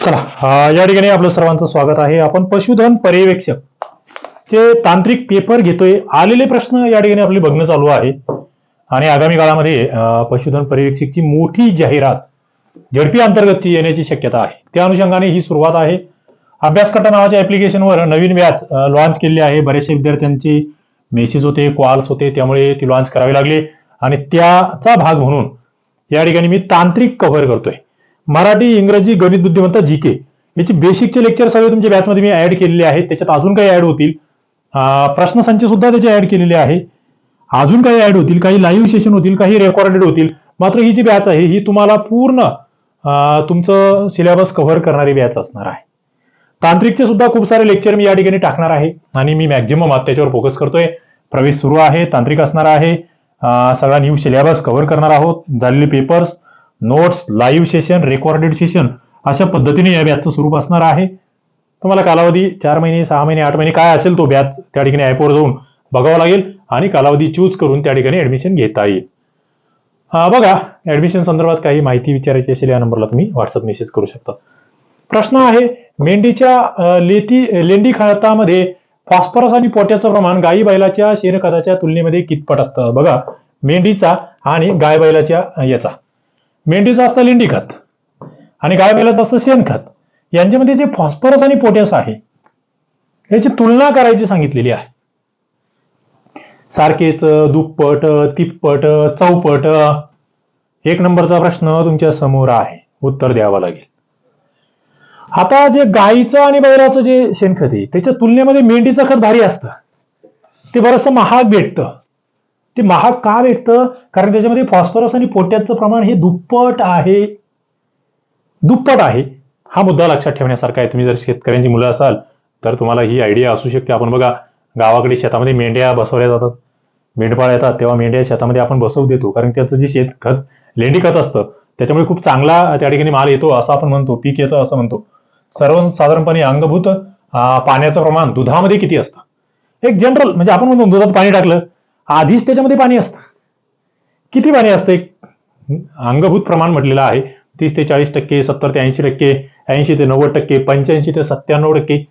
चला या ठिकाणी आपलं सर्वांचं स्वागत आहे. आपण पशुधन पर्यवेक्षक ते तांत्रिक पेपर घेतोय. आलेले प्रश्न या ठिकाणी आपले बघणं चालू आहे. आणि आगामी काळामध्ये पशुधन पर्यवेक्षकची मोठी जाहिरात झडपी अंतर्गत येण्याची शक्यता आहे. त्या अनुषंगाने ही सुरुवात आहे. अभ्यासकटा नावाच्या ऍप्लिकेशनवर नवीन बॅच लॉन्च केली आहे. बरेचसे विद्यार्थ्यांचे मेसेज होते कॉल्स होते. त्यामुळे ती लॉन्च करावी लागली. आणि त्याचा भाग म्हणून या ठिकाणी मी तांत्रिक कव्हर करतोय. मराठी इंग्रजी गणित बुद्धिमत्ता जी के याची बेसिकचे लेक्चर सगळे तुमच्या बॅचमध्ये मी ऍड केलेले आहेत. त्याच्यात अजून काही ऍड होतील. प्रश्न प्रश्नसंच सुद्धा त्याचे ऍड केलेले आहे. अजून काही ऍड होतील. काही लाईव्ह सेशन होतील काही रेकॉर्डेड होतील. मात्र ही जी बॅच आहे ही तुम्हाला पूर्ण तुमचं सिलेबस कव्हर करणारी बॅच असणार आहे. तांत्रिकचे सुद्धा खूप सारे लेक्चर मी या ठिकाणी टाकणार आहे. आणि मी मॅक्झिमम त्याच्यावर फोकस करतोय. प्रवेश सुरू आहे तांत्रिक असणार आहे. सगळा न्यू सिलेबस कव्हर करणार आहोत. झालेले papers notes live session recorded session अशा पद्धतीने या बॅचचं स्वरूप असणार आहे. तुम्हाला कालावधी चार महिने सहा महिने आठ महिने काय असेल तो बॅच त्या ठिकाणी ॲपवर जाऊन बघावा लागेल आणि कालावधी चूज करून त्या ठिकाणी ऍडमिशन घेता येईल. हा बघा ऍडमिशन संदर्भात काही माहिती विचारायची असेल या नंबरला तुम्ही व्हॉट्सअप मेसेज करू शकता. प्रश्न आहे मेंढीच्या लेती लेंडी खतामध्ये फॉस्फरस आणि पोट्याचं प्रमाण गाई बैलाच्या शेणखताच्या तुलनेमध्ये कितपट असतं? बघा मेंढीचा आणि गाय बैलाच्या याचा. मेंढीचं असतं लेंडी खत आणि गाय बैलाचं असतं शेणखत यांच्यामध्ये जे फॉस्फरस आणि पोटॅस आहे याची तुलना करायची सांगितलेली आहे. सारखेच दुप्पट तिप्पट चौपट एक नंबरचा प्रश्न तुमच्यासमोर आहे. उत्तर द्यावं लागेल. आता जे गायीचं आणि बैलाचं जे शेणखत आहे त्याच्या तुलनेमध्ये मेंढीचं खत भारी असतं. ते बरंचसं महाग भेटतं. ते महाग का भेटतं? कारण त्याच्यामध्ये फॉस्फरस आणि पोटॅशचं प्रमाण हे दुप्पट आहे. दुप्पट आहे. हा मुद्दा लक्षात ठेवण्यासारखा आहे. तुम्ही जर शेतकऱ्यांची मुलं असाल तर तुम्हाला ही आयडिया असू शकते. आपण बघा गावाकडे शेतामध्ये मेंढ्या बसवल्या जातात. मेंढपाळ येतात तेव्हा मेंढ्या शेतामध्ये आपण बसवू देतो. कारण त्याचं जे शेत खत लेंडी खत असतं त्याच्यामुळे खूप चांगला त्या ठिकाणी माल येतो असं आपण म्हणतो. पीक येतं असं म्हणतो. सर्वसाधारणपणे अंगभूत पाण्याचं प्रमाण दुधामध्ये किती असतं? एक जनरल म्हणजे आपण म्हणतो दुधात पाणी टाकलं आधीच त्याच्यामध्ये पाणी असतं. किती पाणी असतं? एक अंगभूत प्रमाण म्हटलेलं आहे. तीस ते चाळीस टक्के सत्तर ते ऐंशी टक्के ऐंशी ते नव्वद टक्के पंच्याऐंशी ते सत्त्याण्णव टक्के.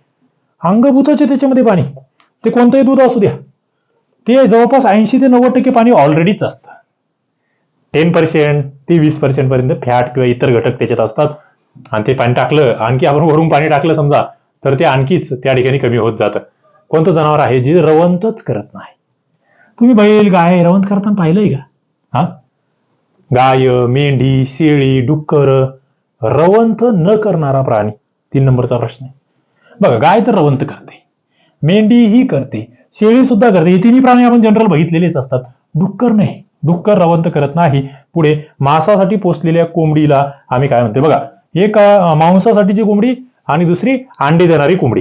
अंगभूताचे त्याच्यामध्ये पाणी. ते कोणतंही दूध असू द्या. ते जवळपास ऐंशी ते नव्वद टक्के पाणी ऑलरेडीच असतं. टेन पर्सेंट ते वीस पर्सेंट पर्यंत फॅट किंवा इतर घटक त्याच्यात असतात. आणि ते पाणी टाकलं आणखी आपण वरून पाणी टाकलं समजा तर ते आणखीच त्या ठिकाणी कमी होत जातं. कोणतं जनावर आहे जे रवंतच करत नाही? तुम्ही बैल गाय रवंत करताना पाहिलंय का? हा? गाय मेंढी शेळी डुक्कर रवंथ न करणारा प्राणी. तीन नंबरचा प्रश्न आहे. बघा गाय तर रवंथ करते. मेंढी ही करते. शेळी सुद्धा करते. हे तिन्ही प्राणी आपण जनरल बघितलेलेच असतात. डुक्कर नाही. डुक्कर रवंथ करत नाही. पुढे मांसासाठी पोचलेल्या कोंबडीला आम्ही काय म्हणतो बघा एक मांसासाठीची कोंबडी आणि दुसरी अंडे देणारी कोंबडी.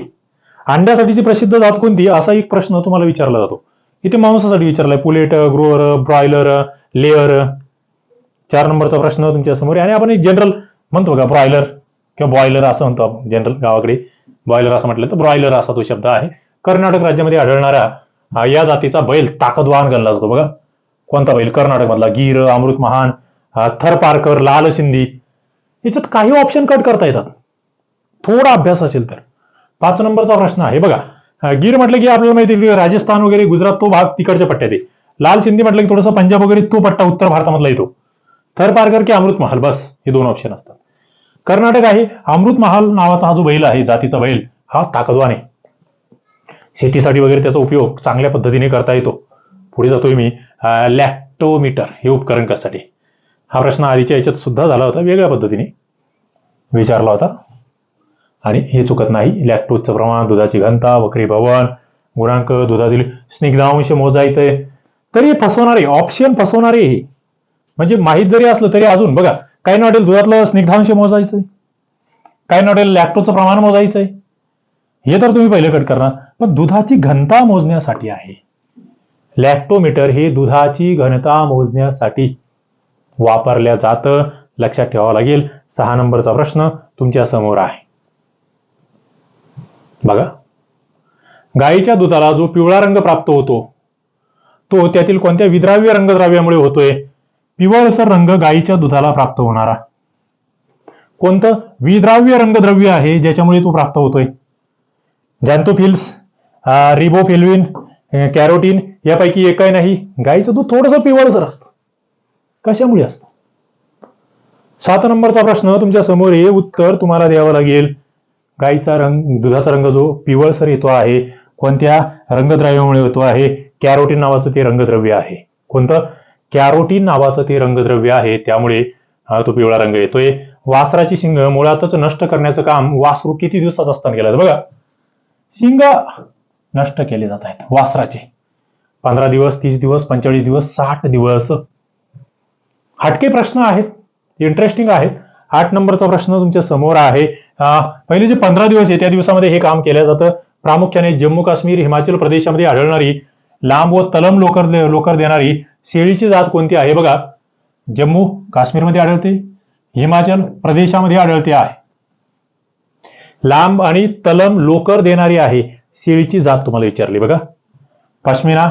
अंड्यासाठीची प्रसिद्ध जात कोणती? असा एक प्रश्न तुम्हाला विचारला जातो. इथे मांसासाठी विचारलाय. पुलेट ग्रोअर ब्रॉयलर लेअर चार नंबरचा प्रश्न तुमच्यासमोर आणि आपण एक जनरल म्हणतो का ब्रॉयलर किंवा बॉयलर असं म्हणतो आपण जनरल गावाकडे. बॉयलर असं म्हटलं तर ब्रॉयलर असा तो शब्द आहे. कर्नाटक राज्यामध्ये आढळणारा या जातीचा बैल ताकदवान गणला जातो बघा. कोणता बैल? कर्नाटकमधला. गिर अमृत महान थर पारकर लाल सिंधी याच्यात काही ऑप्शन कट करता येतात. थोडा अभ्यास असेल तर. पाच नंबरचा प्रश्न आहे. बघा गिर म्हटलं की आपल्याला माहिती आहे की राजस्थान वगैरे गुजरात तो भाग तिकडच्या पट्ट्यात आहे. लाल सिंधी म्हटलं की थोडासा पंजाब वगैरे तो पट्टा उत्तर भारतामधला येतो. थर पारकर की अमृत महाल बस. हे दोन ऑप्शन असतात. कर्नाटक आहे अमृत महाल नावाचा हा जो बैल आहे जातीचा बैल हा ताकदवान आहे. शेतीसाठी वगैरे त्याचा उपयोग चांगल्या पद्धतीने करता येतो. पुढे जातोय मी लॅक्टोमीटर हे उपकरण कशासाठी? हा प्रश्न आधीच्या याच्यात सुद्धा झाला होता वेगळ्या पद्धतीने. विचारला होता. आणि हे चुकत नाही. लॅक्टोजचं प्रमाण दुधाची घनता वक्री भवन गुणांक दुधातील स्निग्धांश मोजायचंय तरी फसवणारे ऑप्शन फसवणारे हे. म्हणजे माहीत जरी असलं तरी अजून बघा काय नॉटेल दुधातलं स्निग्धांश मोजायचंय? काय नॉटेल लॅक्टोचं प्रमाण मोजायचंय? हे तर तुम्ही पहिले कट करणार पण दुधाची घनता मोजण्यासाठी आहे. लॅक्टोमीटर हे दुधाची घनता मोजण्यासाठी वापरल्या जातं. लक्षात ठेवावं लागेल. सहा नंबरचा प्रश्न तुमच्यासमोर आहे. बघा. गायीच्या दुधाला जो पिवळा रंग प्राप्त होतो तो त्यातील कोणत्या विद्राव्य रंगद्रव्यामुळे होतोय? पिवळसर रंग गायीच्या दुधाला प्राप्त होणारा. कोणतं विद्राव्य रंगद्रव्य आहे ज्याच्यामुळे तो प्राप्त होतोय? जॅन्थोफिल्स रिबोफिल्विन कॅरोटीन यापैकी एकही नाही. गाईचं दूध थोडंसं पिवळसर असतं. कशामुळे असतं? सात नंबरचा प्रश्न तुमच्यासमोर हे उत्तर तुम्हाला द्यावं लागेल. गाईचा रंग दुधाचा रंग जो पिवळसर येतो आहे कोणत्या रंगद्रव्यामुळे येतो आहे? कॅरोटीन नावाचं ते रंगद्रव्य आहे. कोणतं? कॅरोटीन नावाचं ते रंगद्रव्य आहे. त्यामुळे तो पिवळा रंग येतोय. वासराची शिंग मुळातच नष्ट करण्याचं काम वासरू किती दिवसात असताना केलं बघा. शिंग नष्ट केले जात आहेत वासराचे. पंधरा दिवस तीस दिवस पंचेचाळीस दिवस साठ दिवस. हटके प्रश्न आहेत. इंटरेस्टिंग आहेत. आठ नंबरचा प्रश्न तुमच्यासमोर आहे. पहिले जे पंधरा दिवस आहे त्या दिवसामध्ये हे काम केलं जातं. प्रामुख्याने जम्मू काश्मीर हिमाचल प्रदेशामध्ये आढळणारी लांब व तलम लोकर लोकर देणारी शेळीची जात कोणती आहे? बघा जम्मू काश्मीरमध्ये आढळते हिमाचल प्रदेशामध्ये आढळते आहे. लांब आणि तलम लोकर देणारी आहे शेळीची जात तुम्हाला विचारली. बघा पश्मिना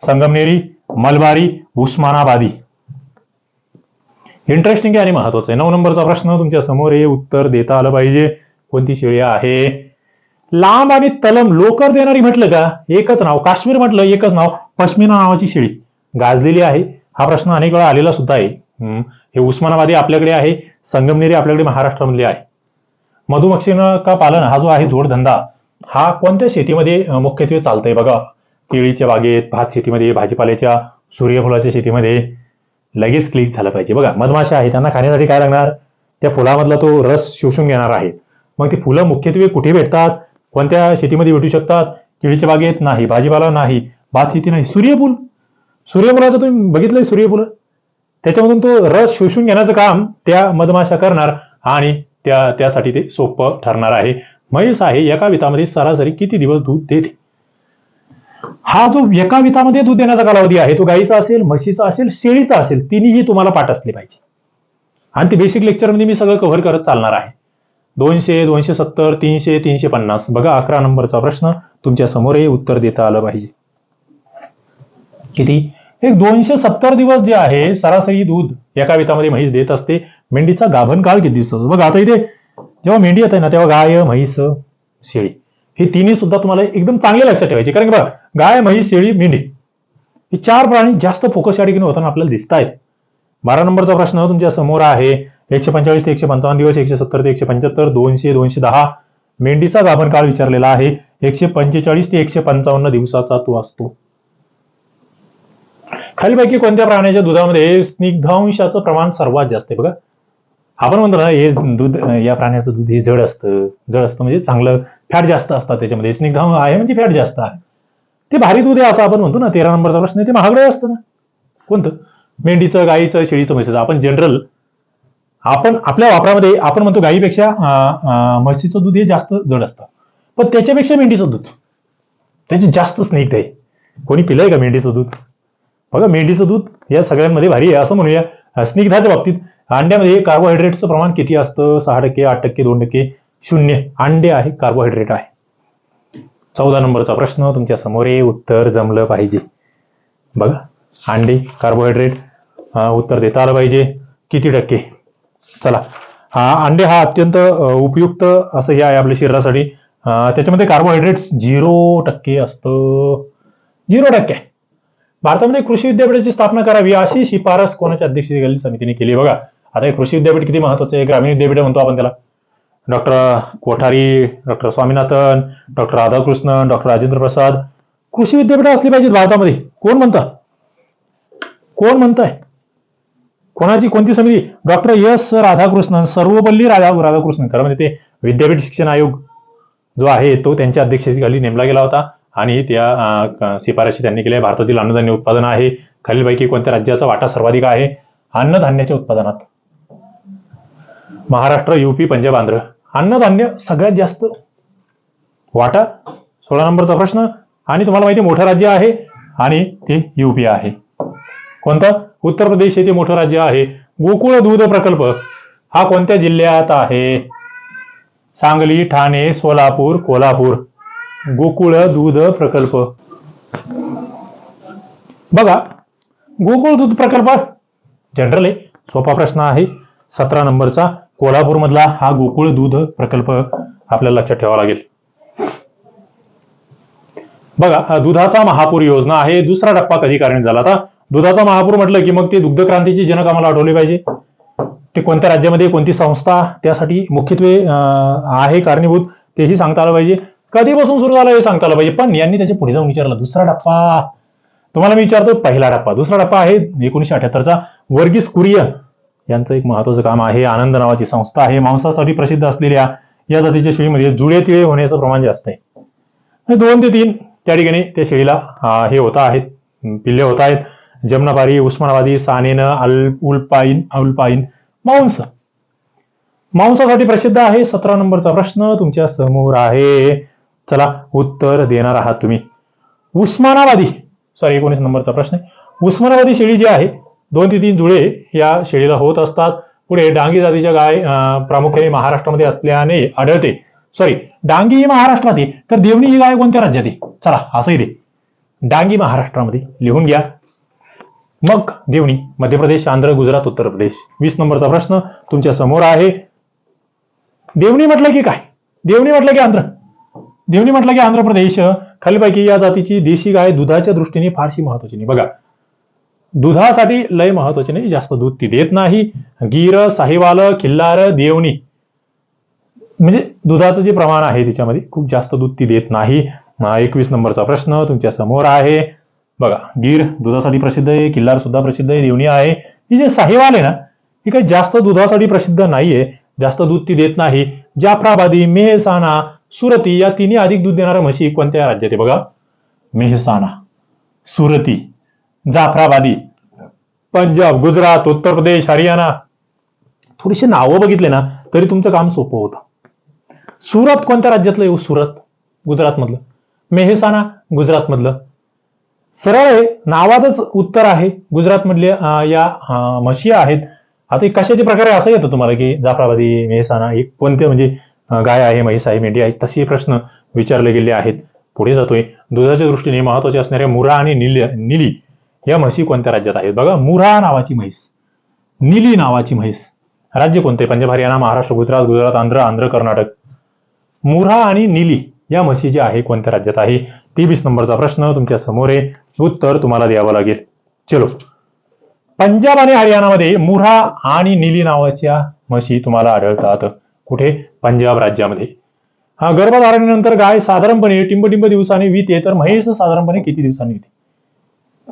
संगमनेरी मलबारी उस्मानाबादी. इंटरेस्टिंग आहे आणि महत्वाचं आहे. नऊ नंबरचा प्रश्न तुमच्यासमोर हे उत्तर देता आलं पाहिजे. कोणती शेळी आहे? लांब आणि तलम लोकर देणारी म्हटलं का? एकच नाव. काश्मीर म्हटलं एकच नाव. पश्मिना नावाची शेळी गाजलेली आहे. हा प्रश्न अनेक वेळा आलेला सुद्धा आहे. हे उस्मानाबादी आपल्याकडे आहे. संगमनेरी आपल्याकडे महाराष्ट्रामधले आहे. मधुमक्षीनं का पालन हा जो आहे जोडधंदा हा कोणत्या शेतीमध्ये मुख्यत्वे चालतंय बघा? केळीच्या बागेत भात शेतीमध्ये भाजीपाल्याच्या सूर्यफुलाच्या शेतीमध्ये लगेच क्लिक झालं पाहिजे. बघा मधमाशा आहे त्यांना खाण्यासाठी काय लागणार? त्या फुलामधला तो रस शोषून घेणार आहे. मग ती फुलं मुख्यत्वे कुठे भेटतात? कोणत्या शेतीमध्ये भेटू शकतात? केळीच्या बागेत नाही भाजीपाला नाही भात शेती नाही सूर्यफूल. सूर्यफुलाचं तुम्ही बघितलंय सूर्यफुलं? त्याच्यामधून तो रस शोषून घेण्याचं काम त्या मधमाशा करणार आणि त्या त्यासाठी ते सोपं ठरणार आहे. म्हैस आहे एका वितामध्ये सरासरी किती दिवस दूध देते? हा जो एका वितामध्ये दूध देण्याचा कालावधी आहे तो गाईचा असेल म्हशीचा असेल शेळीचा असेल तिन्हीही तुम्हाला पाठ असले पाहिजे. आणि ते बेसिक लेक्चरमध्ये मी सगळं कव्हर करत चालणार आहे. दोनशे दोनशे सत्तर तीनशे तीनशे पन्नास. बघा अकरा नंबरचा प्रश्न. तुमच्या समोरही उत्तर देता आलं पाहिजे. किती? एक दोनशे सत्तर दिवस जे आहे सरासरी दूध एका वितामध्ये म्हैस देत असते. मेंढीचा गाभण काळ किती दिवस बघा आता इथे जेव्हा मेंढी येते ना तेव्हा गाय म्हैस शेळी. हे तिन्ही सुद्धा तुम्हाला एकदम चांगले लक्षात ठेवायचे. कारण की बघा गाय म्हैस शेळी मेंढी हे चार प्राणी जास्त फोकस या ठिकाणी होताना आपल्याला दिसत आहेत. बारा नंबरचा प्रश्न तुमच्यासमोर आहे. एकशे पंचाळीस ते एकशे पंचावन्न दिवस एकशे सत्तर ते एकशे पंच्याहत्तर दोनशे दोनशे दहा मेंढीचा गाभण काळ विचारलेला आहे. एकशे पंचेचाळीस ते एकशे पंचावन्न दिवसाचा तो असतो. खालीपैकी कोणत्या प्राण्याच्या दुधामध्ये स्निग्धांशाचं प्रमाण सर्वात जास्त आहे? बघा आपण म्हणतो ना हे दूध या प्राण्याचं दूध हे जड असतं. जड असतं म्हणजे चांगलं फॅट जास्त असतात त्याच्यामध्ये. स्निग्ध आहे म्हणजे फॅट जास्त आहे. ते भारी दूध आहे असं आपण म्हणतो ना तेरा नंबरचा प्रश्न ते महागडं असतं ना. कोणतं? मेंढीचं गाईचं शेळीचं म्हशीचं. आपण जनरल आपण आपल्या वापरामध्ये आपण म्हणतो गाईपेक्षा म्हशीचं दूध हे जास्त जड असतं. पण त्याच्यापेक्षा मेंढीचं दूध. त्याची जास्त स्निग्ध आहे. कोणी पिलंय का मेंढीचं दूध? बघा मेंढीचं दूध या सगळ्यांमध्ये भारी आहे. असं म्हणूया. स्निग्धाच्या बाबतीत अंड्यामध्ये कार्बोहायड्रेटचं प्रमाण किती असतं? सहा टक्के आठ टक्के दोन टक्के शून्य. अंडे आहे कार्बोहायड्रेट आहे. चौदा नंबरचा प्रश्न तुमच्यासमोर आहे. उत्तर जमलं पाहिजे. बघा अंडे कार्बोहायड्रेट उत्तर देता आलं पाहिजे. किती टक्के? चला. हा अंडे हा अत्यंत उपयुक्त असं हे आहे आपल्या शरीरासाठी. त्याच्यामध्ये कार्बोहायड्रेट्स झिरो टक्के असतं. झिरो टक्के. भारतामध्ये कृषी विद्यापीठाची स्थापना करावी अशी शिफारस कोणाच्या अध्यक्षतेखाली समितीने केली? बघा आता हे कृषी विद्यापीठ किती महत्वाचं आहे? ग्रामीण विद्यापीठ म्हणतो आपण त्याला. Doctor Kothari doctor Swaminathan doctor Radhakrishnan doctor Rajendra Prasad. कृषी विद्यापीठ असली पाहिजेत भारतामध्ये. कोण म्हणतं? कोण म्हणताय? कोणाची कोणती समिती? Doctor S Radhakrishnan Sarvepalli Radha Radhakrishnan. खरं म्हणजे ते विद्यापीठ शिक्षण आयोग जो आहे तो त्यांच्या अध्यक्षतेखाली नेमला गेला होता. आणि त्या शिफारशी त्यांनी केल्या. भारतातील अन्नधान्य उत्पादन आहे. खालीलपैकी कोणत्या राज्याचा वाटा सर्वाधिक आहे? अन्नधान्याच्या उत्पादनात. महाराष्ट्र युपी पंजाब आंध्र. अन्नधान्य सगळ्यात जास्त वाटा? सोळा नंबरचा प्रश्न. आणि तुम्हाला माहिती मोठं राज्य आहे आणि ते युपी आहे. कोणतं? उत्तर प्रदेश हे ते मोठं राज्य आहे. गोकुळ दूध प्रकल्प. हा कोणत्या जिल्ह्यात आहे? सांगली ठाणे सोलापूर कोल्हापूर. गोकुळ दूध प्रकल्प. बघा गोकुळ दूध प्रकल्प जनरल आहे सोपा प्रश्न आहे. सतरा नंबरचा कोल्हापूर मधला हा गोकुळ दूध प्रकल्प आपल्याला लक्षात ठेवावा लागेल. बघा दुधाचा महापूर योजना आहे. दुसरा टप्पा कधी कार्यान्वित झाला आता दुधाचा महापूर म्हटलं की मग ते दुग्ध क्रांतीचे जनक आम्हाला आठवले पाहिजे. ते कोणत्या राज्यामध्ये कोणती संस्था त्यासाठी मुख्यत्वे अं, आहे कारणीभूत तेही सांगता आलं पाहिजे. कधीपासून सुरू झालं हे सांगता आलं पाहिजे पण यांनी त्याच्या पुढे जाऊन विचारलं दुसरा टप्पा. तुम्हाला मी विचारतो पहिला टप्पा. दुसरा टप्पा आहे एकोणीशे अठ्याहत्तरचा वर्गीस कुरियन यांचं एक महत्वाचं काम आहे. आनंद नावाची संस्था आहे. मांसासाठी प्रसिद्ध असलेल्या या जातीच्या शेळीमध्ये जुळे तिळे होण्याचं प्रमाण जास्त आहे. दोन ते तीन त्या ठिकाणी त्या शेळीला हे होत आहेत पिल्ले होत आहेत. जमनापारी उस्मानाबादी सानेन अल उल्पाईन अल्पाईन मांस. मांसासाठी प्रसिद्ध आहे सतरा नंबरचा प्रश्न. तुमच्यासमोर आहे. चला उत्तर देणार आहात तुम्ही. उस्मानाबादी. सॉरी एकोणीस नंबरचा प्रश्न आहे. उस्मानाबादी शेळी जी आहे दोन ते तीन जुळे या शेळीला होत असतात. पुढे डांगी जातीच्या गाय प्रामुख्याने महाराष्ट्रामध्ये असल्याने आढळते. सॉरी डांगी ही महाराष्ट्रात आहे तर देवणी ही गाय कोणत्या राज्यात आहे? चला असंही दे. डांगी महाराष्ट्रामध्ये लिहून घ्या. मग देवणी मध्य प्रदेश आंध्र गुजरात उत्तर प्रदेश. वीस नंबरचा प्रश्न तुमच्यासमोर आहे. देवणी म्हटलं की काय? देवणी म्हटलं की आंध्र? देवणी म्हटलं की आंध्र प्रदेश खालीपैकी या जातीची देशी गाय दुधाच्या दृष्टीने फारशी महत्वाची नाही. बघा दुधासाठी लय महत्वाची नाही जास्त दूध ती देत नाही. गीर साहिवाल खिल्लार देवणी म्हणजे दुधाचं जे प्रमाण आहे तिच्यामध्ये खूप जास्त दूध ती देत नाही. एकवीस नंबरचा प्रश्न तुमच्यासमोर आहे. बघा गीर दुधासाठी प्रसिद्ध आहे किल्लार सुद्धा प्रसिद्ध आहे देवणी आहे. ही जे साहिवाल आहे ना ही काही जास्त दुधासाठी प्रसिद्ध नाहीये जास्त दूध ती देत नाही. जाफराबादी मेहसाणा सुरती या तिन्ही अधिक दूध देणाऱ्या म्हशी कोणत्या राज्यात आहे बघा? मेहसाणा. सुरती जाफराबादी पंजाब गुजरात उत्तर प्रदेश हरियाणा. थोडीशी नावं बघितले ना तरी तुमचं काम सोपं होतं. सुरत कोणत्या राज्यातलं आहे हो सुरत? गुजरातमधलं. मेहसाणा गुजरातमधलं. सरळ आहे नावातच उत्तर आहे गुजरातमधले या म्हशी आहेत. आता कशाचे प्रकारे असं येतं तुम्हाला की जाफराबादी मेहसाणा हे कोणते म्हणजे गाय आहे म्हैस आहे मेंढी आहे तसे प्रश्न विचारले गेले आहेत. पुढे जातोय. दुधाच्या दृष्टीने महत्त्वाचे असणाऱ्या मुरा आणि निली निली या म्हशी कोणत्या राज्यात आहेत? बघा मुरा नावाची म्हैस निली नावाची म्हैस. राज्य कोणते? पंजाब हरियाणा महाराष्ट्र गुजरात गुजरात आंध्र आंध्र कर्नाटक. मुरा आणि निली या म्हशी जी आहे कोणत्या राज्यात आहे? तेवीस नंबरचा प्रश्न तुमच्यासमोर आहे. उत्तर तुम्हाला द्यावं लागेल. चलो. पंजाब आणि हरियाणामध्ये मुरा आणि निली नावाच्या म्हशी तुम्हाला आढळतात. कुठे? पंजाब राज्यामध्ये. हा गर्भधारणेनंतर गाय साधारणपणे टिंबटिंब दिवसाने विते तर म्हैस साधारणपणे किती दिवसांनी येते?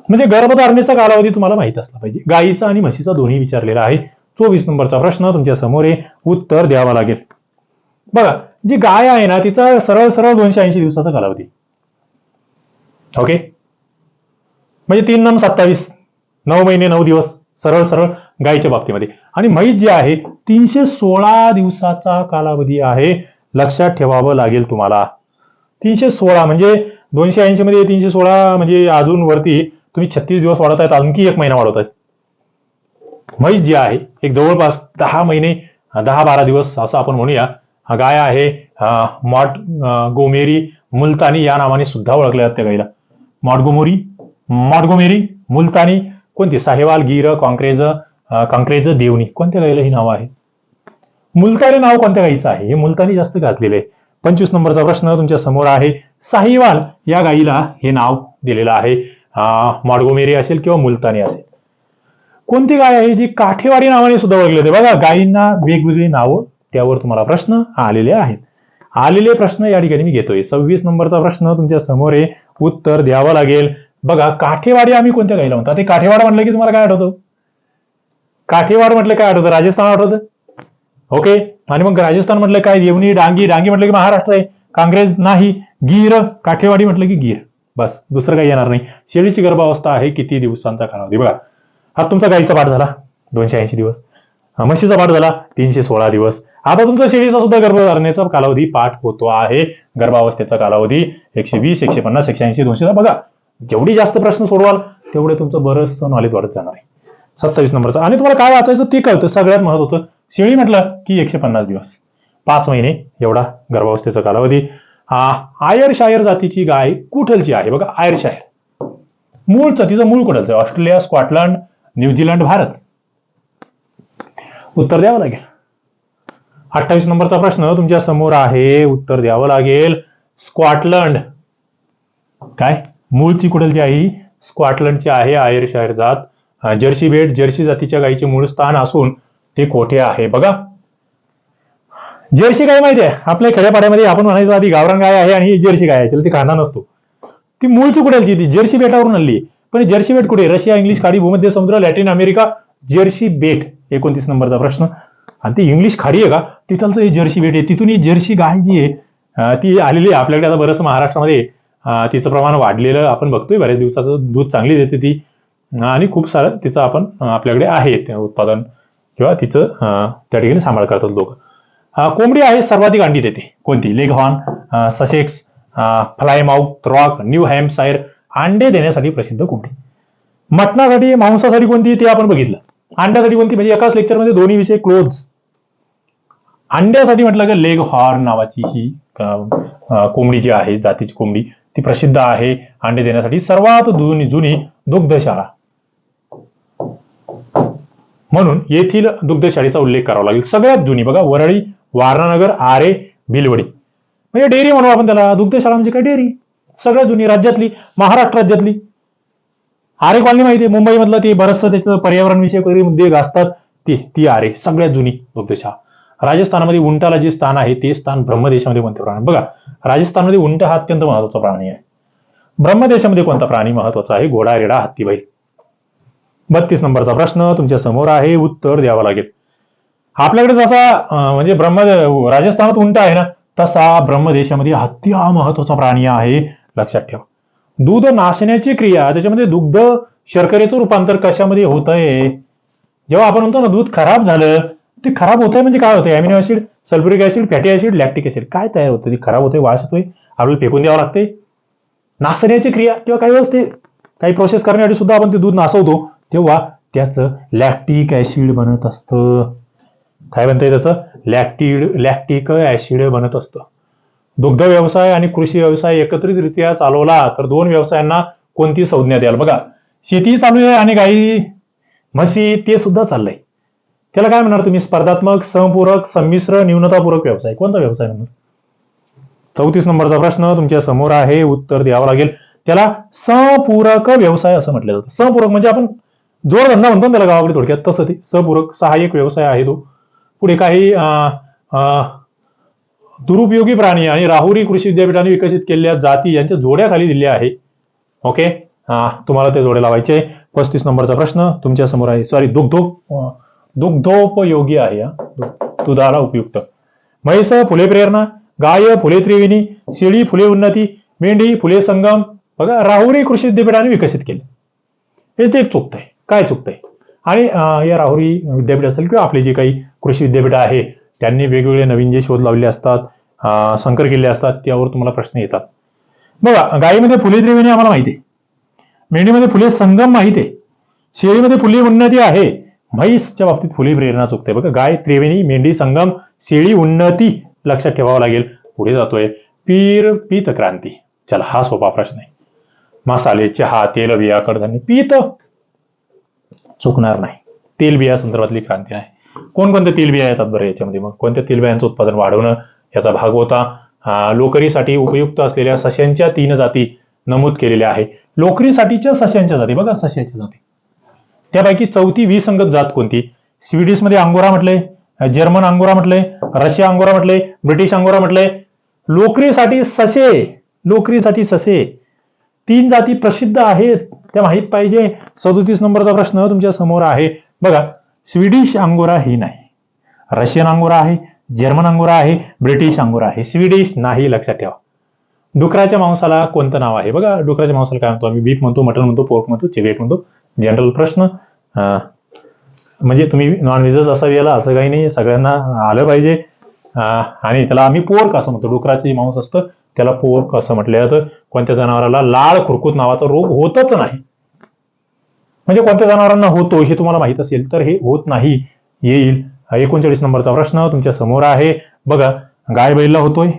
म्हणजे गर्भधारणेचा कालावधी तुम्हाला माहीत असला पाहिजे. गायीचा आणि म्हशीचा दोन्ही विचारलेला आहे. चोवीस नंबरचा प्रश्न तुमच्यासमोर आहे. उत्तर द्यावा लागेल. बघा जी गाय आहे ना तिचा सरळ सरळ दोनशे ऐंशी दिवसाचा कालावधी. ओके? म्हणजे तीन नम सत्तावीस. नऊ महिने नऊ दिवस. सरळ सरळ गायीच्या बाबतीमध्ये. आणि म्हैस जी आहे तीनशे सोळा दिवसाचा कालावधी आहे. लक्षात ठेवावं लागेल तुम्हाला. तीनशे सोळा म्हणजे दोनशे ऐंशी मध्ये तीनशे सोळा म्हणजे अजून वरती तुम्ही छत्तीस दिवस वाढवत आहेत आणखी एक महिना वाढवत आहेत. म्हैस जी आहे एक जवळपास दहा महिने दहा बारा दिवस असं आपण म्हणूया. गाय आहे मॉट गोमेरी मुलतानी या नावाने सुद्धा ओळखल्या जात त्या गायीला मॉटगोमोरी मॉटगोमेरी मुलतानी कोणती? साहेवाल गिर कॉन्क्रेज अं, देवणी. कोणत्या गाईला ही नावं आहे? मुलतानी नाव कोणत्या गायीचं आहे? हे मुलतानी जास्त गाजलेलं आहे. पंचवीस नंबरचा प्रश्न तुमच्यासमोर आहे. साहिवाल या गायीला हे नाव दिलेलं आहे. मॉडगोमेरी असेल किंवा मुलतानी असेल. कोणती गाय आहे जी काठेवाडी नावाने सुद्धा ओळखली होते बघा गायींना वेगवेगळी नावं त्यावर तुम्हाला प्रश्न आलेले आहेत. आलेले प्रश्न या ठिकाणी मी घेतोय. सव्वीस नंबरचा प्रश्न तुमच्यासमोर आहे. उत्तर द्यावं लागेल. बघा काठेवाडी आम्ही कोणत्या गायला म्हणतो? ते काठेवाड म्हटलं की तुम्हाला काय आठवतं? काठेवाड म्हटलं काय आठवतं? राजस्थान आठवतं? ओके? आणि मग राजस्थान म्हटलं काय? देवणी डांगी डांगी म्हटलं की महाराष्ट्र आहे. काँग्रेस नाही. गीर काठेवाडी म्हटलं की गीर. बस दुसरं काही येणार नाही. शेळीची गर्भावस्था आहे किती दिवसांचा कालावधी? बघा हा तुमचा गाईचा पाठ झाला. दोनशे ऐंशी दिवस. म्हशीचा पाठ झाला. तीनशे सोळा दिवस. आता तुमचा शेळीचा सुद्धा गर्भधारणेचा कालावधी पाठ होतो आहे. गर्भावस्थेचा कालावधी एकशे वीस एकशे पन्नास एकशे ऐंशी दोनशेचा. बघा जेवढी जास्त प्रश्न सोडवाल तेवढे तुमचं बरंचसं नॉलेज वाढत जाणार आहे. सत्तावीस नंबरचं. आणि तुम्हाला काय वाचायचं ते कळतं. सगळ्यात महत्वाचं शिळी म्हटलं की एकशे पन्नास दिवस. पाच महिने एवढा गर्भावस्थेचा कालावधी. हा आयर शायर जातीची गाय कुठलची आहे? बघा आयर शायर. मूळचं तिचं मूळ कुठलचं? Australia Scotland New Zealand Bharat. उत्तर द्यावं लागेल. अठ्ठावीस नंबरचा प्रश्न तुमच्यासमोर आहे. उत्तर द्यावं लागेल. स्कॉटलंड. काय? मूळची कुठलची आहे स्कॉटलंडची आहे आयरिश आयर जात जर्सी बेट जर्सी जातीच्या गायीचे मूळ स्थान असून ते कोठे आहे? बघा. जर्सी गाय माहिती आहे. आपल्या खेड्यापाड्यामध्ये आपण म्हणायचो आधी गावरान गाय आहे आणि जर्सी गाय आहे. तिला ती खाना नसतो ती मूळची कुडलची ती जर्सी बेटावरून आणली. पण जर्सी बेट कुठे? रशिया इंग्लिश खाडी भूमध्य समुद्र लॅटिन अमेरिका जर्सी बेट. एकोणतीस नंबरचा प्रश्न. आणि ती इंग्लिश खाडी आहे का? तिथलचं हे जर्सी बेट आहे. तिथून ही जर्सी गाय जी आहे ती आलेली आहे आपल्याकडे आता बरंच महाराष्ट्रामध्ये. तिचं प्रमाण वाढलेलं आपण बघतोय बऱ्याच दिवसाचं. दूध चांगली देते ती. आणि खूप सारं तिचं आपण आपल्याकडे आहे ते उत्पादन. किंवा तिचं त्या ठिकाणी सांभाळ करतात लोक. कोंबडी आहे सर्वाधिक अंडी देते. कोणती? Leghorn Sussex Plymouth Rock New Hampshire अंडे देण्यासाठी प्रसिद्ध कोंबडी. मटणासाठी मांसासाठी कोणती? ते आपण बघितलं. अंड्यासाठी कोणती? म्हणजे एकाच लेक्चरमध्ये दोन्ही विषय क्लोज अंड्यासाठी म्हटलं की लेग हॉर्न नावाची ही कोंबडी जी आहे जातीची कोंबडी ती प्रसिद्ध आहे. अंडे देण्यासाठी सर्वात जुनी जुनी दुग्धशाळा. म्हणून येथील दुग्धशाळेचा उल्लेख करावा लागेल. सगळ्यात जुनी बघा वरळी वारणानगर आरे भिलवडी. म्हणजे डेअरी म्हणू आपण त्याला. दुग्धशाळा म्हणजे काय? डेअरी. सगळ्यात जुनी राज्यातली महाराष्ट्र राज्यातली. आरे कॉलनी माहिती आहे. मुंबईमधलं ते बरंचसं त्याचं पर्यावरण विषयक वगैरे मुद्दे गाजतात. ते ती आरे. सगळ्यात जुनी दुग्धशाळा. राजस्थानमध्ये उंटाला जे स्थान आहे ते स्थान ब्रह्मदेशामध्ये म्हणते प्रमाण. बघा राजस्थानमध्ये उंट हा अत्यंत महत्त्वाचा प्राणी आहे. ब्रह्मदेशामध्ये कोणता प्राणी महत्त्वाचा आहे? घोडा रेडा हत्ती बैल. बत्तीस नंबरचा प्रश्न तुमच्यासमोर आहे. उत्तर द्यावं लागेल. आपल्याकडे जसा म्हणजे ब्रह्म राजस्थानात उंट आहे ना तसा ब्रह्मदेशामध्ये हत्ती हा महत्त्वाचा प्राणी आहे. लक्षात ठेवा. दूध नाशण्याची क्रिया त्याच्यामध्ये दुग्ध शर्करेचं रूपांतर कशामध्ये होत आहे जेव्हा आपण म्हणतो ना दूध खराब झालं ते खराब होतंय म्हणजे काय होतंय? Amino acid sulphuric acid fatty acid lactic acid काय तयार होतं? ते खराब होतंय वास होतोय आपल्याला फेकून द्यावं लागते नासण्याची क्रिया किंवा काही वेळेस ते काही प्रोसेस करण्यासाठी सुद्धा आपण ते दूध नासवतो. तेव्हा त्याचं लॅक्टिक ऍसिड बनत असतं. काय बनतंय त्याचं? लॅक्टिड लॅक्टिक ऍसिड बनत असतं. दुग्ध व्यवसाय आणि कृषी व्यवसाय एकत्रितरित्या चालवला तर दोन व्यवसायांना कोणती संज्ञा द्याल? बघा शेती चालू आहे आणि गाई म्हशी ते सुद्धा चाललंय. त्याला काय म्हणणार तुम्ही? स्पर्धात्मक समपूरक संमिश्र न्यूनतापूरक व्यवसाय. कोणता व्यवसाय म्हणणार? चौतीस नंबरचा प्रश्न तुमच्यासमोर आहे. उत्तर द्यावं लागेल. त्याला सपूरक व्यवसाय असं म्हटलं जातं. सपूरक म्हणजे आपण जोडधंदा म्हणतो त्याला गावाकडे थोडक्यात तसं ते. सपूरक सहाय्यक व्यवसाय आहे तो. पुढे काही अं, दुरुपयोगी प्राणी आणि राहुरी कृषी विद्यापीठाने विकसित केलेल्या जाती यांच्या जोड्या खाली दिल्या आहे. ओके? हा तुम्हाला ते जोडे लावायचे पस्तीस नंबरचा प्रश्न तुमच्यासमोर आहे. सॉरी दुग्ध दुग्धोपयोगी आहे दुधाला उपयुक्त. म्हैस फुले प्रेरणा गाय फुले त्रिवेणी शेळी फुले उन्नती मेंढी फुले संगम बघा राहुरी कृषी विद्यापीठाने विकसित केले. हे ते एक चुकतंय काय चुकतंय आणि या राहुरी विद्यापीठ असेल किंवा आपली जी काही कृषी विद्यापीठ आहे त्यांनी वेगवेगळे नवीन जे शोध लावले असतात संकर केले असतात त्यावर तुम्हाला प्रश्न येतात. बघा गायीमध्ये फुले त्रिवेणी आम्हाला माहिती आहे. मेंढीमध्ये फुले संगम माहिती आहे. शेळीमध्ये फुले उन्नती आहे. म्हैसच्या बाबतीत फुले प्रेरणा चुकते. बघा गाय त्रिवेणी मेंढी संगम शेळी उन्नती लक्षात ठेवावं लागेल. पुढे जातोय. पीर पीत क्रांती. चला हा सोपा प्रश्न आहे. मसाले चहा तेल बिया कडधान्य पीत चुकणार नाही. तेलबिया संदर्भातली क्रांती आहे. कोणकोणत्या तेलबिया येतात बरं याच्यामध्ये? मग कोणत्या तेलबियांचं उत्पादन वाढवणं याचा भाग होता? लोकरीसाठी उपयुक्त असलेल्या सस्यांच्या तीन जाती नमूद केलेल्या आहे. लोकरीसाठीच्या सस्यांच्या जाती. बघा सस्याच्या जाती. त्यापैकी चौथी विसंगत जात कोणती? स्वीडिशमध्ये अंगोरा म्हटले जर्मन अंगोरा म्हटले रशिया अंगोरा म्हटले ब्रिटिश अंगोरा म्हटले. लोकरीसाठी ससे लोकरीसाठी ससे. तीन जाती प्रसिद्ध आहेत त्या माहीत पाहिजे. सदोतीस नंबरचा प्रश्न तुमच्यासमोर आहे. बघा स्वीडिश अंगोरा ही नाही. रशियन अंगोरा आहे जर्मन अंगोरा आहे ब्रिटिश अंगोरा आहे. स्वीडिश नाही लक्षात ठेवा. डुकराच्या मांसाला कोणतं नाव आहे? बघा डुकराच्या मांसाला काय म्हणतो आम्ही? बीफ म्हणतो मटन म्हणतो पोर्क म्हणतो चिवेट म्हणतो. जनरल प्रश्न. म्हणजे तुम्ही नॉनव्हेजच असावी याला असं काही नाही सगळ्यांना आलं पाहिजे. आणि त्याला आम्ही पोर्क असं म्हणतो. डुकराचे मांस असतं त्याला पोर्क असं म्हटलं जातं. कोणत्या जनावराला लाळ खुरकूत नावाचा रोग होतच नाही. म्हणजे कोणत्या जनावरांना होतो हे तुम्हाला माहीत असेल तर हे होत नाही. येईल. एकोणचाळीस नंबरचा प्रश्न तुमच्यासमोर आहे. बघा गाय बैलला होतोय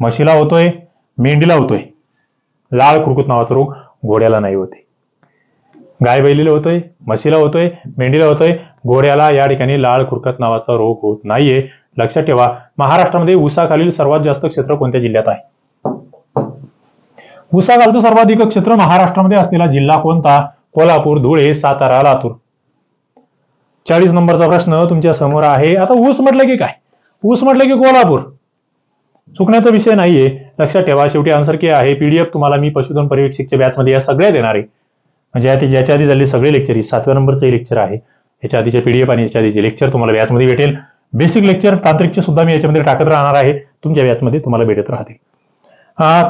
म्हशीला होतोय मेंढीला होतोय. लाळ खुरकूत नावाचा रोग घोड्याला नाही होते गाय बैलीला होतोय म्हशीला होतोय मेंढीला होतोय. घोड्याला या ठिकाणी लाळ खुरकत नावाचा रोग होत नाहीये. लक्षात ठेवा महाराष्ट्रामध्ये उसाखालील सर्वात जास्त क्षेत्र कोणत्या जिल्ह्यात आहे? उसाखालचं सर्वाधिक क्षेत्र महाराष्ट्रामध्ये असलेला जिल्हा कोणता? कोल्हापूर धुळे सातारा लातूर. चाळीस नंबरचा प्रश्न तुमच्यासमोर आहे. आता ऊस म्हटलं की काय? ऊस म्हटलं की कोल्हापूर. चुकण्याचा विषय नाहीये. लक्षात ठेवा शेवटी आन्सर के आहे. पीडीएफ तुम्हाला मी पशुधन पर्यवेक्षकच्या बॅचमध्ये या सगळ्या देणार आहे. म्हणजे आता याच्या आधी झालेले सगळे लेक्चर ही सातव्या नंबरचे लेक्चर आहे. याच्या आधीचे पीडीएफ आणि याच्या आधीचे लेक्चर तुम्हाला व्याजमध्ये भेटेल. बेसिक लेक्चर तांत्रिकचे सुद्धा मी याच्यामध्ये टाकत राहणार आहे. तुमच्या व्याजमध्ये तुम्हाला भेटत राहतील.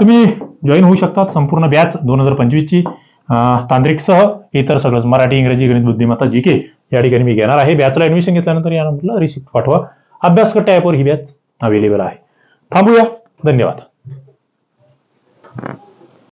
तुम्ही जॉईन होऊ शकतात संपूर्ण बॅच दोन हजार पंचवीसची. तांत्रिकसह इतर सगळं मराठी इंग्रजी गणित बुद्धिमत्ता जी के या ठिकाणी मी घेणार आहे. बॅचला ऍडमिशन घेतल्यानंतर या नंबरला रिसिप्ट पाठवा. अभ्यास कट्टा ॲपवर ही बॅच अवेलेबल आहे. थांबूया. धन्यवाद.